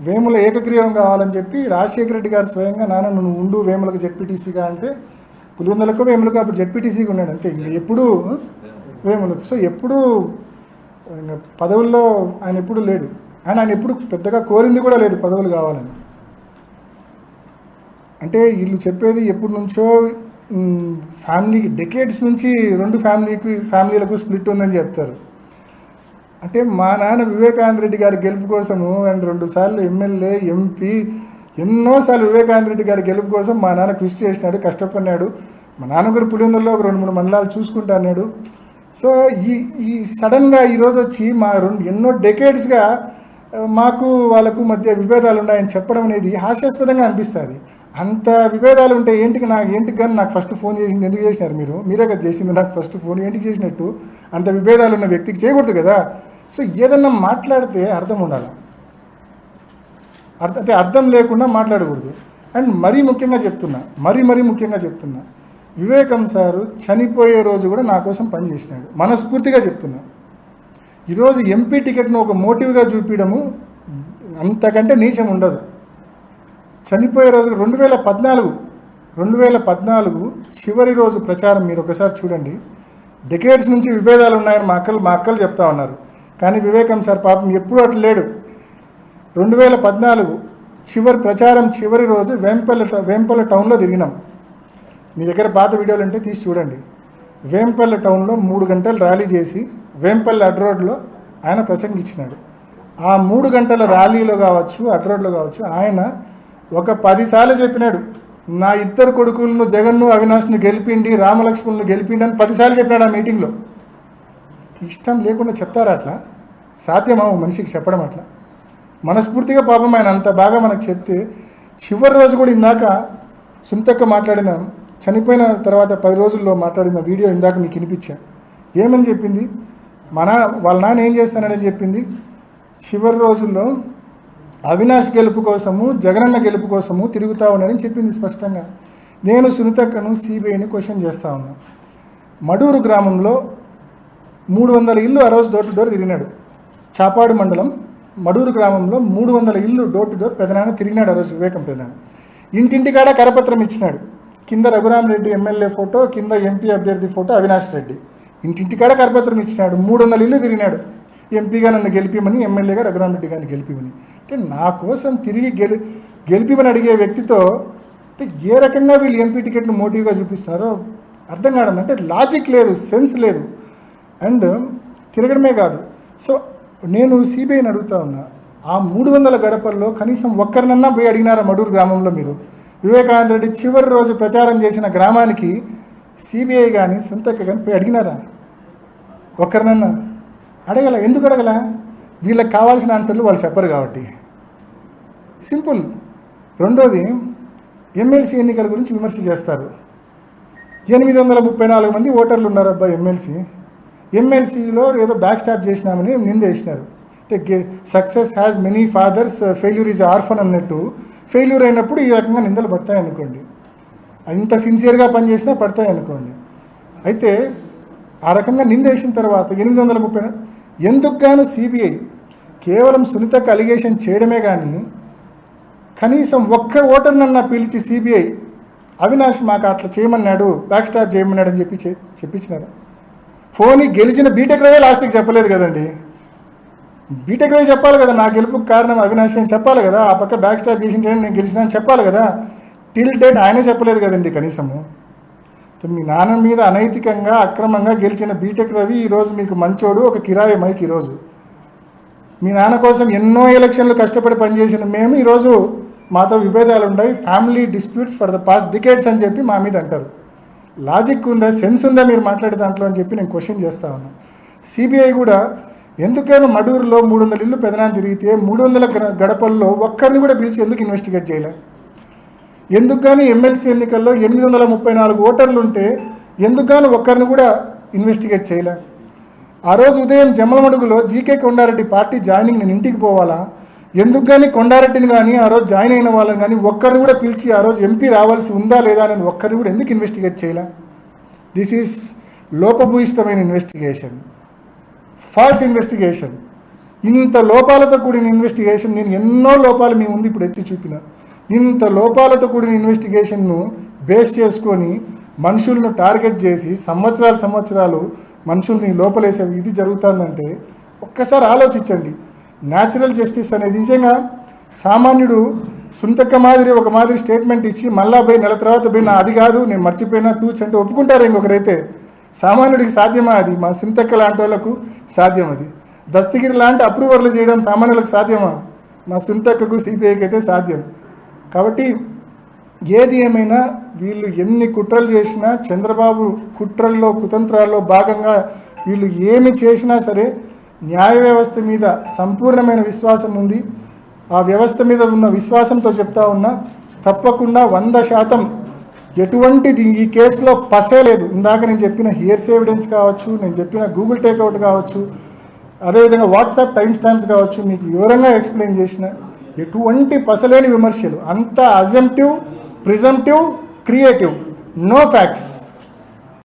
వేముల ఏకగ్రీవం కావాలని చెప్పి రాజశేఖర రెడ్డి గారు స్వయంగా నాన్న నువ్వు ఉండు వేములకు జెడ్పీటీసీగా అంటే పులివెందులకు వేములకు అప్పుడు జెడ్పీటీసీగా ఉన్నాడు అంతే. ఇంకా ఎప్పుడు వేములకు. సో ఎప్పుడు పదవుల్లో ఆయన ఎప్పుడు లేడు. ఆయన ఆయన ఎప్పుడు పెద్దగా కోరింది కూడా లేదు పదవులు కావాలని. అంటే వీళ్ళు చెప్పేది ఎప్పటి నుంచో మ్, ఫ్యామిలీ డెకేడ్స్ నుంచి రెండు ఫ్యామిలీకి ఫ్యామిలీలకు స్ప్లిట్ ఉందని చెప్తారు. అంటే మా నాన్న వివేకానంద రెడ్డి గారి గెలుపు కోసము అండ్ రెండు సార్లు ఎమ్మెల్యే ఎంపీ ఎన్నోసార్లు వివేకానంద రెడ్డి గారి గెలుపు కోసం మా నాన్న కృషి చేసినాడు కష్టపడినాడు. మా నాన్న కూడా పులివెందుల్లో ఒక రెండు మూడు మండలాలు చూసుకుంటా అన్నాడు. సో ఈ ఈ సడన్గా ఈరోజు వచ్చి మా రెండు ఎన్నో డెకేడ్స్గా మాకు వాళ్ళకు మధ్య విభేదాలు ఉన్నాయని చెప్పడం అనేది హాస్యాస్పదంగా అనిపిస్తుంది. అంత విభేదాలు ఉంటే ఏంటికి నాకు ఏంటికి కానీ నాకు ఫస్ట్ ఫోన్ చేసింది ఎందుకు చేసినారు మీరు? మీరే కదా చేసింది నాకు ఫస్ట్ ఫోన్ ఏంటికి చేసినట్టు? అంత విభేదాలు ఉన్న వ్యక్తికి చేయకూడదు కదా. సో ఏదన్నా మాట్లాడితే అర్థం ఉండాలి. అర్థం అంటే అర్థం లేకుండా మాట్లాడకూడదు. అండ్ మరీ ముఖ్యంగా చెప్తున్నా మరీ మరీ ముఖ్యంగా చెప్తున్నా వివేకం సారు చనిపోయే రోజు కూడా నా కోసం పనిచేసినాడు మనస్ఫూర్తిగా చెప్తున్నా. ఈరోజు ఎంపీ టికెట్ను ఒక మోటివ్గా చూపించడము అంతకంటే నీచం ఉండదు. చనిపోయే రోజు రెండు వేల పద్నాలుగు రెండు వేల పద్నాలుగు చివరి రోజు ప్రచారం మీరు ఒకసారి చూడండి. డెకేట్స్ నుంచి విభేదాలు ఉన్నాయని మా అక్కలు మా అక్కలు చెప్తా ఉన్నారు. కానీ వివేకం సార్ పాపం ఎప్పుడూ అట్లా లేడు. రెండు వేల పద్నాలుగు చివరి ప్రచారం చివరి రోజు వేంపల్లి ట- వేంపల్లి టౌన్లో తిరిగినాం. మీ దగ్గర పాత వీడియోలు ఉంటే తీసి చూడండి. వేంపల్లి టౌన్లో మూడు గంటలు ర్యాలీ చేసి వేంపల్లి అడ్ రోడ్లో ఆయన ప్రసంగించినాడు. ఆ మూడు గంటల ర్యాలీలో కావచ్చు అడ్ రోడ్లో కావచ్చు ఆయన ఒక పదిసార్లు చెప్పినాడు. నా ఇద్దరు కొడుకులను జగన్ను అవినాష్ను గెలిపిండి రామలక్ష్మణ్ను గెలిపిండి అని పదిసార్లు చెప్పినాడు ఆ మీటింగ్లో. ఇష్టం లేకుండా చెప్తారా అట్లా? సాధ్యమా మనిషికి చెప్పడం అట్లా? మనస్ఫూర్తిగా పాపం ఆయన అంత బాగా మనకు చెప్తే చివరి రోజు కూడా ఇందాక సుంతక్క మాట్లాడిన చనిపోయిన తర్వాత పది రోజుల్లో మాట్లాడిన వీడియో ఇందాక మీకు వినిపించా. ఏమని చెప్పింది? మన వాళ్ళ నాన్న ఏం చేస్తానని చెప్పింది? చివరి రోజుల్లో అవినాష్ గెలుపు కోసము జగనన్న గెలుపు కోసము తిరుగుతా ఉన్నానని చెప్పింది స్పష్టంగా. నేను సునీతక్కను సిబిఐని క్వశ్చన్ చేస్తా ఉన్నాను మడూరు గ్రామంలో మూడు వందల ఇల్లు ఆ రోజు డోర్ టు డోర్ తిరిగినాడు. చాపాడు మండలం మడూరు గ్రామంలో మూడు వందల ఇల్లు డోర్ టు డోర్ పెదనాన్న తిరిగినాడు ఆ రోజు వివేకం పెదనాన్న. ఇంటింటికాడ కరపత్రం ఇచ్చినాడు. కింద రఘురామ్ రెడ్డి ఎమ్మెల్యే ఫోటో కింద ఎంపీ అభ్యర్థి ఫోటో అవినాష్ రెడ్డి. ఇంటింటికాడ కరపత్రం ఇచ్చినాడు. మూడు వందల ఇల్లు తిరిగినాడు. ఎంపీగా నన్ను గెలిపిమని ఎమ్మెల్యేగా రఘురామరెడ్డి గారిని గెలిపిమని. అంటే నా కోసం తిరిగి గెలి గెలిపిమని అడిగే వ్యక్తితో అంటే ఏ రకంగా వీళ్ళు ఎంపీ టికెట్ను మోటివ్గా చూపిస్తున్నారో అర్థం కావడం అంటే లాజిక్ లేదు సెన్స్ లేదు. అండ్ తిరగడమే కాదు. సో నేను సిబిఐని అడుగుతా ఉన్నా. ఆ మూడు వందల గడపల్లో కనీసం ఒక్కరినన్నా పోయి అడిగినారా మడూరు గ్రామంలో మీరు? వివేకానంద రెడ్డి చివరి రోజు ప్రచారం చేసిన గ్రామానికి సిబిఐ కానీ సొంతక్క కానీ పోయి అడిగినారా? ఒక్కరినన్నా. అడగల. ఎందుకు అడగల? వీళ్ళకి కావాల్సిన ఆన్సర్లు వాళ్ళు చెప్పరు కాబట్టి. సింపుల్. రెండోది ఎమ్మెల్సీ ఎన్నికల గురించి విమర్శ చేస్తారు. ఎనిమిది వందల ముప్పై నాలుగు మంది ఓటర్లు ఉన్నారబ్బా ఎమ్మెల్సీ. ఎంఎన్సీలో ఏదో బ్యాక్ స్టాప్ చేసినామని నిందేసినారు. అంటే success has many fathers failure is orphan అన్నట్టు. ఫెయిల్యూర్ అయినప్పుడు ఈ రకంగా నిందలు పడతాయి అనుకోండి ఇంత సిన్సియర్గా పనిచేసినా పడతాయి అనుకోండి అయితే ఆ రకంగా నిందేసిన తర్వాత ఎనిమిది వందల ముప్పై ఎందుకు గాను సిబిఐ కేవలం సునీతకు అలిగేషన్ చేయడమే కానీ కనీసం ఒక్క ఓటర్నన్నా పిలిచి సిబిఐ అవినాష్ మాకు అట్లా చేయమన్నాడు బ్యాక్ స్టాప్ చేయమన్నాడు అని చెప్పి చెప్పించినారు. పోనీ గెలిచిన బీటెక్ రవే లాస్ట్కి చెప్పలేదు కదండి. బీటెక్ రవి చెప్పాలి కదా నా గెలుపుకు కారణం అవినాష్ అని చెప్పాలి కదా ఆ పక్క బ్యాక్ స్టాప్ చేసి నేను గెలిచిన అని చెప్పాలి కదా టిల్ డేట్ ఆయనే చెప్పలేదు కదండి కనీసము. మీ నాన్న మీద అనైతికంగా అక్రమంగా గెలిచిన బీటెక్ రవి ఈరోజు మీకు మంచోడు ఒక కిరాయి మైక్ ఈరోజు మీ నాన్న కోసం ఎన్నో ఎలక్షన్లు కష్టపడి పనిచేసిన మేము ఈరోజు మాతో విభేదాలు ఉన్నాయి family disputes for the past decades అని చెప్పి మా మీద అంటారు. లాజిక్ ఉందా సెన్స్ ఉందా మీరు మాట్లాడే దాంట్లో అని చెప్పి నేను క్వశ్చన్ చేస్తా ఉన్నాను సిబిఐ కూడా ఎందుకైనా మడూరులో మూడు వందల ఇల్లు పెదనాన్ని తిరిగితే మూడు వందల గడపల్లో ఒక్కరిని కూడా పిలిచి ఎందుకు ఇన్వెస్టిగేట్ చేయలే? ఎందుకు కానీ ఎమ్మెల్సీ ఎన్నికల్లో ఎనిమిది వందల ముప్పై నాలుగు ఓటర్లు ఉంటే ఎందుకు కానీ ఒక్కరిని కూడా ఇన్వెస్టిగేట్ చేయలే? ఆ రోజు ఉదయం జమ్మలమడుగులో జీకే కొండారెడ్డి పార్టీ జాయినింగ్ నేను ఇంటికి పోవాలా? ఎందుకు కానీ కొండారెడ్డిని కానీ ఆ రోజు జాయిన్ అయిన వాళ్ళని కానీ ఒక్కరిని కూడా పిలిచి ఆ రోజు ఎంపీ రావాల్సి ఉందా లేదా అనేది ఒక్కరిని కూడా ఎందుకు ఇన్వెస్టిగేట్ చేయలే? దిస్ ఈస్ లోపభూయిష్టమైన ఇన్వెస్టిగేషన్ ఫాల్స్ ఇన్వెస్టిగేషన్ ఇంత లోపాలతో కూడిన ఇన్వెస్టిగేషన్ నేను ఎన్నో లోపాలు మీ ముందు ఇప్పుడు ఎత్తి చూపిన. ఇంత లోపాలతో కూడిన ఇన్వెస్టిగేషన్ను బేస్ చేసుకొని మనుషులను టార్గెట్ చేసి సంవత్సరాలు సంవత్సరాలు మనుషుల్ని లోపలేసే ఇది జరుగుతుందంటే ఒక్కసారి ఆలోచించండి. న్యాచురల్ జస్టిస్ అనేది నిజంగా సామాన్యుడు సుంతక్క మాదిరి ఒక మాదిరి స్టేట్మెంట్ ఇచ్చి మళ్ళా పోయి నెల తర్వాత పోయి నా అది కాదు నేను మర్చిపోయినా తూచి అంటే ఒప్పుకుంటారు ఇంకొకరైతే. సామాన్యుడికి సాధ్యమా అది? మా సుంతక్క లాంటి వాళ్ళకు సాధ్యం అది. దస్తగిరి లాంటి అప్రూవర్లు చేయడం సామాన్యులకు సాధ్యమా? మా సుంతక్కకు సిపిఐకి అయితే సాధ్యం. కాబట్టి ఏది ఏమైనా వీళ్ళు ఎన్ని కుట్రలు చేసినా చంద్రబాబు కుట్రల్లో కుతంత్రాల్లో భాగంగా వీళ్ళు ఏమి చేసినా సరే న్యాయ వ్యవస్థ మీద సంపూర్ణమైన విశ్వాసం ఉంది. ఆ వ్యవస్థ మీద ఉన్న విశ్వాసంతో చెప్తా ఉన్నా తప్పకుండా వంద శాతం ఎటువంటిది ఈ కేసులో పసే లేదు. ఇందాక నేను చెప్పిన హియర్స్ ఎవిడెన్స్ కావచ్చు నేను చెప్పిన గూగుల్ టేక్అవుట్ కావచ్చు అదేవిధంగా వాట్సాప్ టైం స్టాంప్స్ కావచ్చు మీకు వివరంగా ఎక్స్ప్లెయిన్ చేసిన ఎటువంటి పసలేని విమర్శలు. అంత assumptive presumptive creative. No facts.